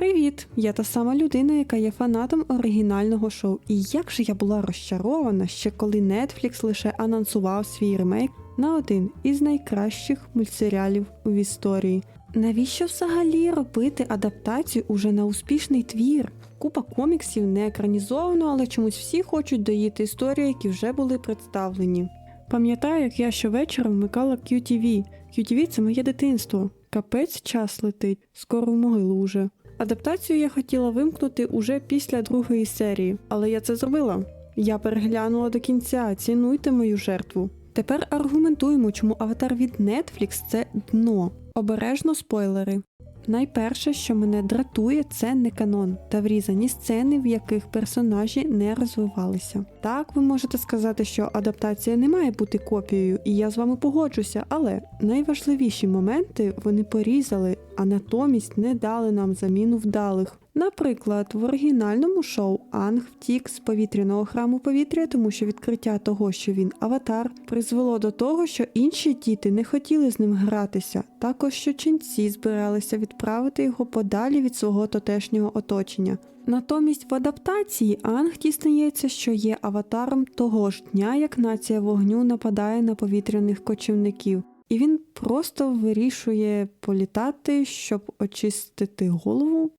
Привіт! Я та сама людина, яка є фанатом оригінального шоу. І як же я була розчарована, ще коли Netflix лише анонсував свій ремейк на один із найкращих мультсеріалів в історії. Навіщо взагалі робити адаптацію уже на успішний твір? Купа коміксів не екранізовано, але чомусь всі хочуть доїти історії, які вже були представлені. Пам'ятаю, як я щовечора вмикала QTV. QTV – це моє дитинство. Капець час летить, скоро в могилу уже. Адаптацію я хотіла вимкнути уже після другої серії, але я це зробила. Я переглянула до кінця, цінуйте мою жертву. Тепер аргументуємо, чому аватар від Netflix це дно. Обережно спойлери. Найперше, що мене дратує, це не канон та врізані сцени, в яких персонажі не розвивалися. Так, ви можете сказати, що адаптація не має бути копією, і я з вами погоджуся, але найважливіші моменти вони порізали, а натомість не дали нам заміну вдалих. Наприклад, в оригінальному шоу Анг втік з повітряного храму повітря, тому що відкриття того, що він аватар, призвело до того, що інші діти не хотіли з ним гратися. Також що ченці збиралися відправити його подалі від свого тотешнього оточення. Натомість в адаптації Анг дізнається, що є аватаром того ж дня, як нація вогню нападає на повітряних кочівників. І він просто вирішує політати, щоб очистити голову.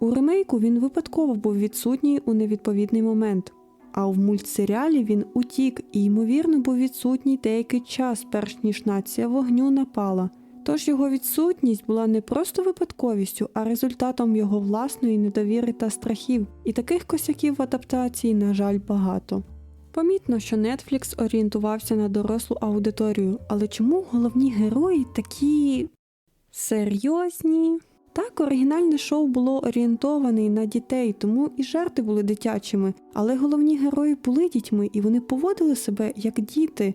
У ремейку він випадково був відсутній у невідповідний момент, а в мультсеріалі він утік і, ймовірно, був відсутній деякий час, перш ніж нація вогню напала. Тож його відсутність була не просто випадковістю, а результатом його власної недовіри та страхів. І таких косяків в адаптації, на жаль, багато. Помітно, що Netflix орієнтувався на дорослу аудиторію, але чому головні герої такі серйозні? Так, оригінальне шоу було орієнтоване на дітей, тому і жарти були дитячими, але головні герої були дітьми і вони поводили себе як діти.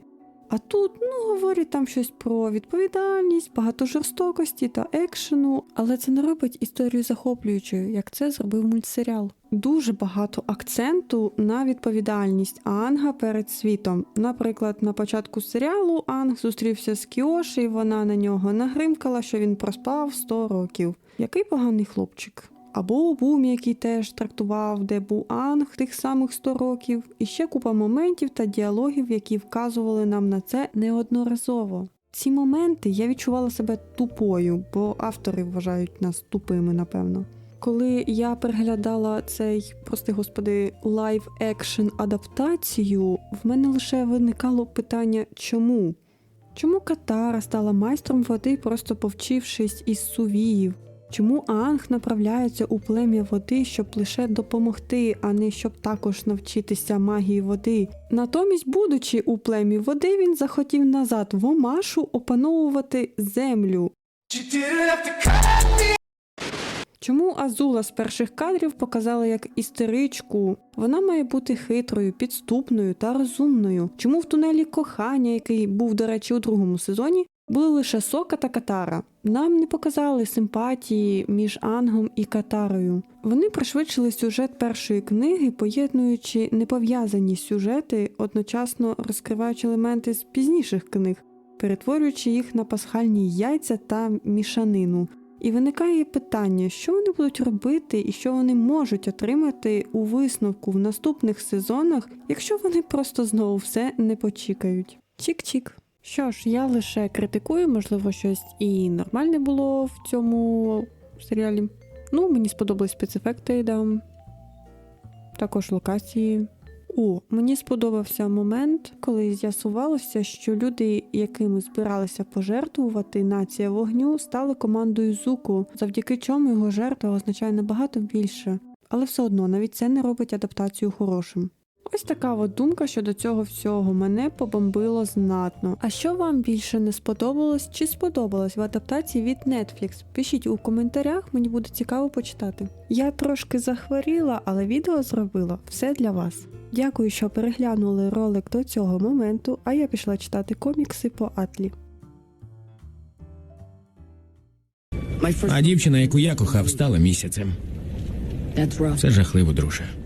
А тут, ну, говорять там щось про відповідальність, багато жорстокості та екшену, але це не робить історію захоплюючою, як це зробив мультсеріал. Дуже багато акценту на відповідальність Анга перед світом. Наприклад, на початку серіалу Анг зустрівся з Кіоші, і вона на нього нагримкала, що він проспав 100 років. Який поганий хлопчик. Або Бум, який теж трактував, де був Анг тих самих 100 років, і ще купа моментів та діалогів, які вказували нам на це неодноразово. Ці моменти я відчувала себе тупою, бо автори вважають нас тупими, напевно. Коли я переглядала цей, прости господи, лайв екшн адаптацію, в мене лише виникало питання, чому? Чому Катара стала майстром води, просто повчившись із сувіїв? Чому Анг направляється у плем'я води, щоб лише допомогти, а не щоб також навчитися магії води? Натомість, будучи у плем'ї води, він захотів назад в Омашу опановувати землю. Чому Азула з перших кадрів показала як істеричку? Вона має бути хитрою, підступною та розумною. Чому в тунелі кохання, який був, до речі, у другому сезоні, були лише Сока та Катара? Нам не показали симпатії між Ангом і Катарою. Вони пришвидшили сюжет першої книги, поєднуючи непов'язані сюжети, одночасно розкриваючи елементи з пізніших книг, перетворюючи їх на пасхальні яйця та мішанину. І виникає питання, що вони будуть робити і що вони можуть отримати у висновку в наступних сезонах, якщо вони просто знову все не почікають. Чік-чік. Що ж, я лише критикую, можливо, щось і нормальне було в цьому серіалі. Ну, мені сподобались спецефекти, да. також локації. О, мені сподобався момент, коли з'ясувалося, що люди, якими збиралися пожертвувати нація вогню, стали командою Зуку, завдяки чому його жертва означає набагато більше. Але все одно навіть це не робить адаптацію хорошим. Ось така от думка щодо цього всього мене побомбило знатно. А що вам більше не сподобалось чи сподобалось в адаптації від Netflix? Пишіть у коментарях, мені буде цікаво почитати. Я трошки захворіла, але відео зробила все для вас. Дякую, що переглянули ролик до цього моменту, а я пішла читати комікси по Атлі. А дівчина, яку я кохав, стала місяцем. Це жахливо, друже.